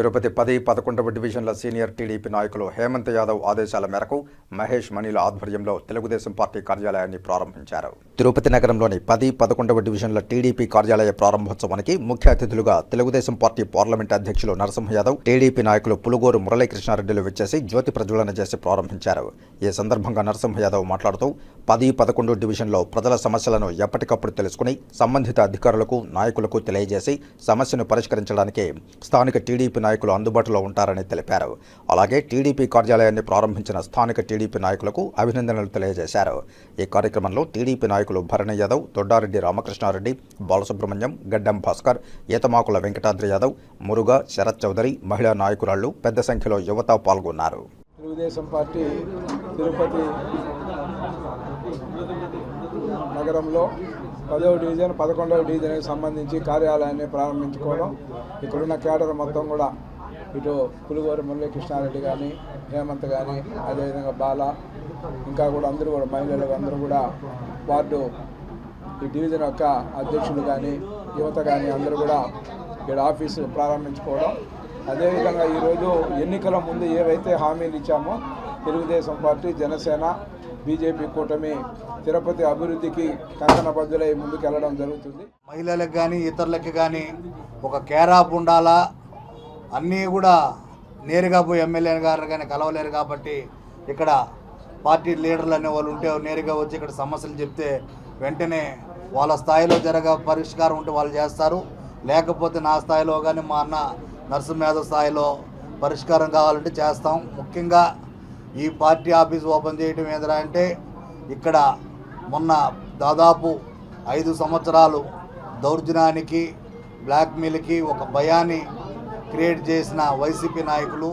తిరుపతి పది పదకొండవ డివిజన్ల సీనియర్ టీడీపీ నాయకులు హేమంత్ యాదవ్ ఆదేశాల మేరకు మహేష్ మణిల ఆధ్వర్యంలో తెలుగుదేశం పార్టీ కార్యాలయాన్ని ప్రారంభించారు. తిరుపతి నగరంలోని పది పదకొండవ డివిజన్ల టీడీపీ కార్యాలయ ప్రారంభోత్సవానికి ముఖ్య అతిథులుగా తెలుగుదేశం పార్టీ పార్లమెంట్ అధ్యక్షులు నరసింహ యాదవ్ టీడీపీ నాయకులు పులుగోరు మురళీకృష్ణారెడ్డిలు వచ్చేసి జ్యోతి ప్రజ్వలన చేసి ప్రారంభించారు. ఈ సందర్భంగా నరసింహ యాదవ్ మాట్లాడుతూ పది పదకొండు డివిజన్లో ప్రజల సమస్యలను ఎప్పటికప్పుడు తెలుసుకుని సంబంధిత అధికారులకు నాయకులకు తెలియజేసి సమస్యను పరిష్కరించడానికి స్థానిక టీడీపీ నాయకులు అందుబాటులో ఉంటారని తెలిపారు. అలాగే టీడీపీ కార్యాలయాన్ని ప్రారంభించిన స్థానిక టీడీపీ టీడీపీ నాయకులకు అభినందనలు తెలియజేశారు. ఈ కార్యక్రమంలో టీడీపీ నాయకులు భరణి యాదవ్ తొడ్డారెడ్డి రామకృష్ణారెడ్డి బాలసుబ్రహ్మణ్యం గడ్డం భాస్కర్ ఈతమాకుల వెంకటాద్రి యాదవ్ మురుగా శరత్ చౌదరి మహిళా నాయకురాళ్ళు పెద్ద సంఖ్యలో యువత పాల్గొన్నారు. తెలుగుదేశం పార్టీ తిరుపతి నగరంలో పదవ డివిజన్ పదకొండవ డివిజన్కి సంబంధించి కార్యాలయాన్ని ప్రారంభించుకోవడం. ఇక్కడున్న కేడర్ మొత్తం కూడా ఇటు పులిగోరు మురళీకృష్ణారెడ్డి కానీ హేమంత్ కానీ అదేవిధంగా బాల ఇంకా కూడా అందరూ కూడా మహిళలు అందరూ కూడా వార్డు ఈ డివిజన్ యొక్క అధ్యక్షులు కానీ యువత కానీ అందరూ కూడా ఇక్కడ ఆఫీసు ప్రారంభించుకోవడం. అదేవిధంగా ఈరోజు ఎన్నికల ముందు ఏవైతే హామీలు ఇచ్చామో తెలుగుదేశం పార్టీ జనసేన బీజేపీ కూటమి తిరుపతి అభివృద్ధికి కంకణబద్ధులై ముందుకు వెళ్ళడం జరుగుతుంది. మహిళలకు కానీ ఇతరులకు కానీ ఒక కేరాప్ ఉండాలా? అన్నీ కూడా నేరుగా పోయి ఎమ్మెల్యే గారు కానీ కలవలేరు కాబట్టి ఇక్కడ పార్టీ లీడర్లు అనే వాళ్ళు ఉంటే నేరుగా వచ్చి ఇక్కడ సమస్యలు చెప్తే వెంటనే వాళ్ళ స్థాయిలో జరగ పరిష్కారం ఉంటే వాళ్ళు చేస్తారు. లేకపోతే నా స్థాయిలో కానీ మా అన్న నర్సు మేధ స్థాయిలో పరిష్కారం కావాలంటే చేస్తాం. ముఖ్యంగా ఈ పార్టీ ఆఫీస్ ఓపెన్ చేయడం ఏంటంటే అంటే ఇక్కడ మొన్న దాదాపు ఐదు సంవత్సరాలు దౌర్జన్యానికి బ్లాక్మెయిల్కి ఒక భయాన్ని క్రియేట్ చేసిన వైసీపీ నాయకులు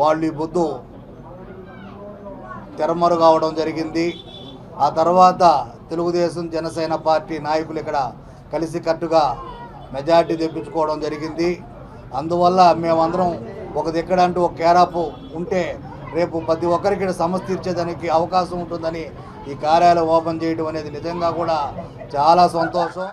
వాళ్ళు ఈ బొద్దు తెరమరు కావడం జరిగింది. ఆ తర్వాత తెలుగుదేశం జనసేన పార్టీ నాయకులు ఇక్కడ కలిసికట్టుగా మెజార్టీ తెప్పించుకోవడం జరిగింది. అందువల్ల మేమందరం ఒక దిక్కడంటూ ఒక కేరాపు ఉంటే రేపు ప్రతి ఒక్కరికి సమస్య తీర్చేదానికి అవకాశం ఉంటుందని ఈ కార్యాలయం ఓపెన్ చేయడం అనేది నిజంగా కూడా చాలా సంతోషం.